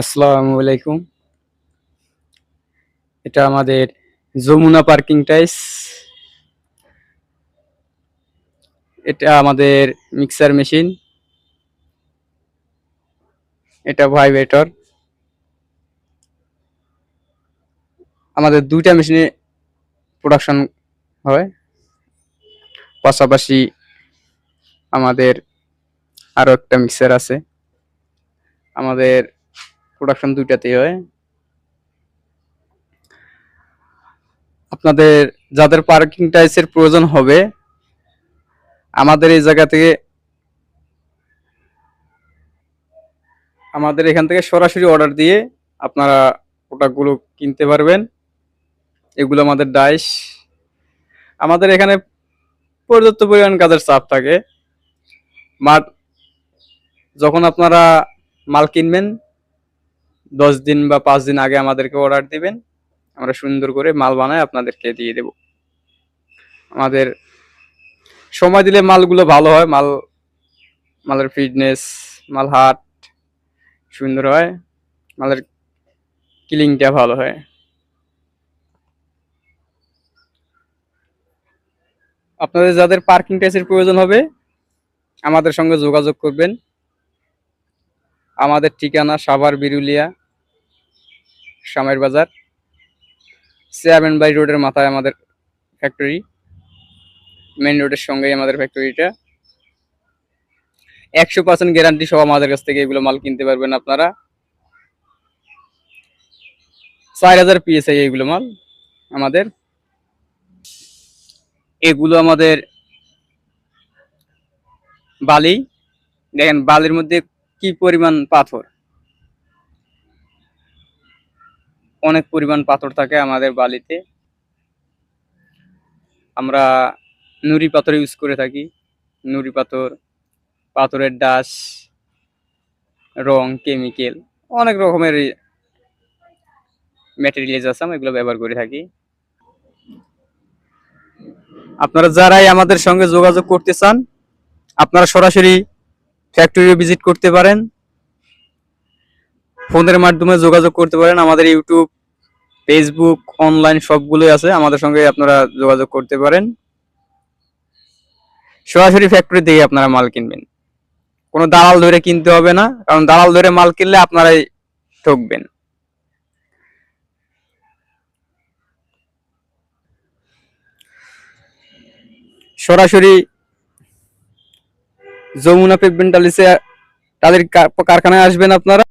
আসসালামু আলাইকুম। এটা আমাদের যমুনা পার্কিং টাইস। এটা আমাদের মিক্সার মেশিন। এটা ভাইব্রেটর। আমাদের দুইটা মেশিনে প্রোডাকশন হয়। পাশাপাশি আমাদের আরও একটা মিক্সার আছে। আমাদের প্রোডাকশন দুইটাতেই হয়। আপনাদের যাদের পার্কিং টাইসের প্রয়োজন হবে, আমাদের এই জায়গা থেকে, আমাদের এখান থেকে সরাসরি অর্ডার দিয়ে আপনারা প্রোডাক্টগুলো কিনতে পারবেন। এগুলো আমাদের ডাইস আমাদের এখানে পর্যাপ্ত পরিমাণ কাজের চাপ থাকে। মাঠ যখন আপনারা মাল কিনবেন দশ দিন বা পাঁচ দিন আগে আমাদেরকে অর্ডার দিবেন। আমরা সুন্দর করে মাল বানায় আপনাদেরকে দিয়ে দেব। আমাদের সময় দিলে মালগুলো ভালো হয়। মাল, মালের ফিটনেস মাল হাট সুন্দর হয়। মালের কিলিংটা ভালো হয়। আপনাদের যাদের পার্কিং টাইসের প্রয়োজন হবে, আমাদের সঙ্গে যোগাযোগ করবেন। আমাদের ঠিকানা সাভার বিরুলিয়া। শামের বাজার। চেয়ারম্যান বাই রোডের মাথায় আমাদের ফ্যাক্টরি মেন রোডের সঙ্গেই আমাদের ফ্যাক্টরিটা একশো পার্সেন্ট গ্যারান্টি সব আমাদের কাছ থেকে এগুলো মাল কিনতে পারবেন আপনারা। চার হাজার পিএসআই এইগুলো মাল আমাদের। এগুলো আমাদের বালি। দেখেন বালির মধ্যে কি পরিমাণ পাথর? অনেক পরিমাণ পাথর থাকে আমাদের বালিতে। আমরা নুড়ি পাথর ইউজ করে থাকি। নুড়ি পাথর, পাথরের ডাস, রং কেমিক্যাল অনেক রকমের ম্যাটেরিয়ালস আছে, আমরা এগুলো ব্যবহার করে থাকি। আপনারা যারাই আমাদের সঙ্গে যোগাযোগ করতে চান, আপনারা সরাসরি ফ্যাক্টরি ভিজিট করতে পারেন। ফোনের মাধ্যমে যোগাযোগ করতে পারেন। আমাদের ইউটিউব, ফেসবুক, অনলাইন সবগুলোই আছে। আমাদের সঙ্গে আপনারা যোগাযোগ করতে পারেন। সরাসরি ফ্যাক্টরি থেকে আপনারা মাল কিনবেন। কোনো দালাল ধরে কিনতে হবে না, কারণ দালাল ধরে মাল কিনলে আপনারাই ঠকবেন। সরাসরি যমুনা পেগমেন্টালিসে তাদের কারখানায় আসবেন আপনারা।